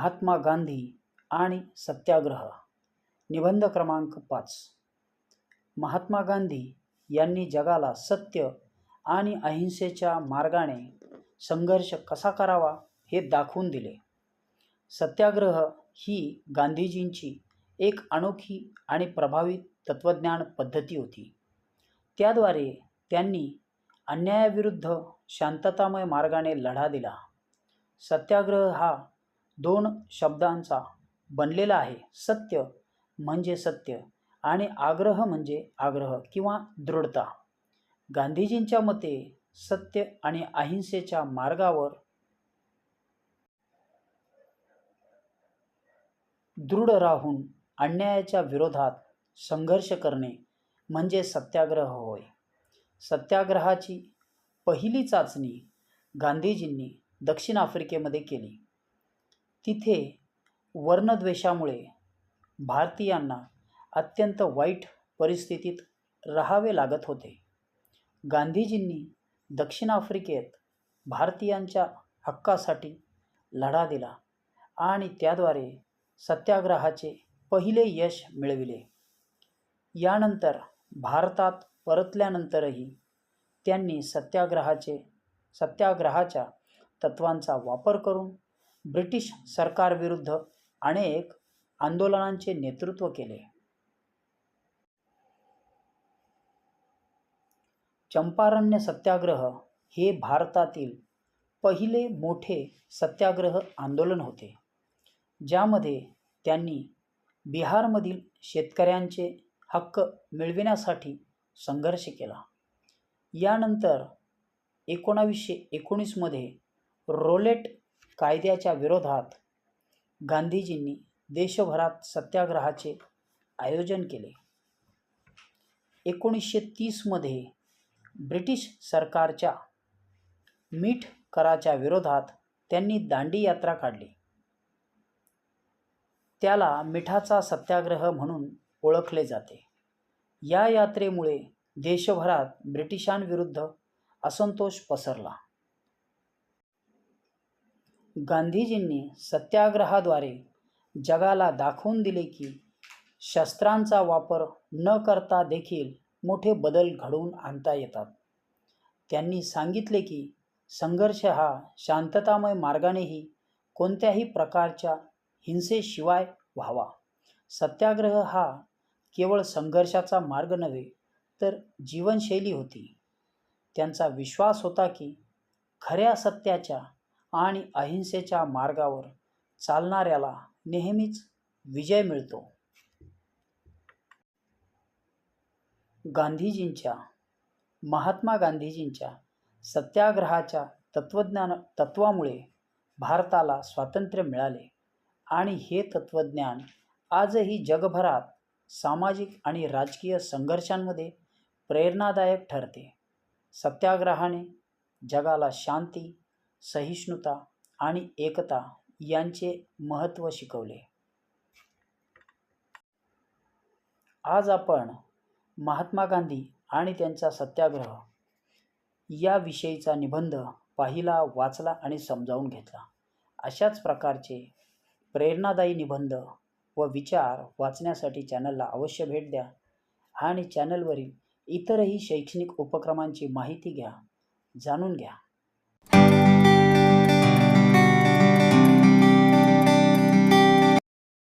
महात्मा गांधी आणि सत्याग्रह. निबंध क्रमांक पाच. महात्मा गांधी यांनी जगाला सत्य आणि अहिंसेच्या मार्गाने संघर्ष कसा करावा हे दाखवून दिले. सत्याग्रह ही गांधीजींची एक अनोखी आणि प्रभावी तत्त्वज्ञान पद्धती होती. त्याद्वारे त्यांनी अन्यायाविरुद्ध शांततामय मार्गाने लढा दिला. सत्याग्रह हा दोन शब्दांचा बनलेला आहे. सत्य म्हणजे सत्य आणि आग्रह म्हणजे आग्रह किंवा दृढता. गांधीजींच्या मते सत्य आणि अहिंसेच्या मार्गावर दृढ राहून अन्यायाच्या विरोधात संघर्ष करणे म्हणजे सत्याग्रह होय. सत्याग्रहाची पहिली चाचणी गांधीजींनी दक्षिण आफ्रिकेमध्ये केली. तिथे वर्णद्वेषामुळे भारतीयांना अत्यंत वाईट परिस्थितीत राहावे लागत होते. गांधीजींनी दक्षिण आफ्रिकेत भारतीयांच्या हक्कासाठी लढा दिला आणि त्याद्वारे सत्याग्रहाचे पहिले यश मिळविले. यानंतर भारतात परतल्यानंतरही त्यांनी सत्याग्रहाचे सत्याग्रहाच्या तत्त्वांचा वापर करून ब्रिटिश सरकारविरुद्ध अनेक आंदोलनांचे नेतृत्व केले. चंपारण्य सत्याग्रह हे भारतातील पहिले मोठे सत्याग्रह आंदोलन होते ज्यामध्ये त्यांनी बिहारमधील शेतकऱ्यांचे हक्क मिळविण्यासाठी संघर्ष केला. यानंतर एकोणावीसशे एकोणीसमध्ये रोलेट कायद्याच्या विरोधात गांधीजींनी देशभरात सत्याग्रहाचे आयोजन केले. एकोणीसशे तीसमध्ये ब्रिटिश सरकारच्या मीठ कराच्या विरोधात त्यांनी दांडी यात्रा काढली. त्याला मिठाचा सत्याग्रह म्हणून ओळखले जाते. या यात्रेमुळे देशभरात ब्रिटिशांविरुद्ध असंतोष पसरला. गांधीजींनी सत्याग्रहाद्वारे जगाला दाखवून दिले की शस्त्रांचा वापर न करता देखील मोठे बदल घडवून आणता येतात. त्यांनी सांगितले की संघर्ष हा शांततामय मार्गानेही कोणत्याही प्रकारच्या हिंसेशिवाय व्हावा. सत्याग्रह हा केवळ संघर्षाचा मार्ग नव्हे तर जीवनशैली होती. त्यांचा विश्वास होता की खऱ्या सत्याच्या आणि अहिंसेच्या मार्गावर चालणाऱ्याला नेहमीच विजय मिळतो. गांधीजींच्या महात्मा गांधीजींच्या सत्याग्रहाच्या तत्त्वज्ञान तत्वामुळे भारताला स्वातंत्र्य मिळाले. आणि हे तत्त्वज्ञान आजही जगभरात सामाजिक आणि राजकीय संघर्षांमध्ये प्रेरणादायक ठरते. सत्याग्रहाने जगाला शांती सहिष्णुता आणि एकता यांचे महत्त्व शिकवले. आज आपण महात्मा गांधी आणि त्यांचा सत्याग्रह याविषयीचा निबंध पाहिला वाचला आणि समजावून घेतला. अशाच प्रकारचे प्रेरणादायी निबंध व विचार वाचण्यासाठी चॅनलला अवश्य भेट द्या आणि चॅनलवरील इतरही शैक्षणिक उपक्रमांची माहिती घ्या जाणून घ्या.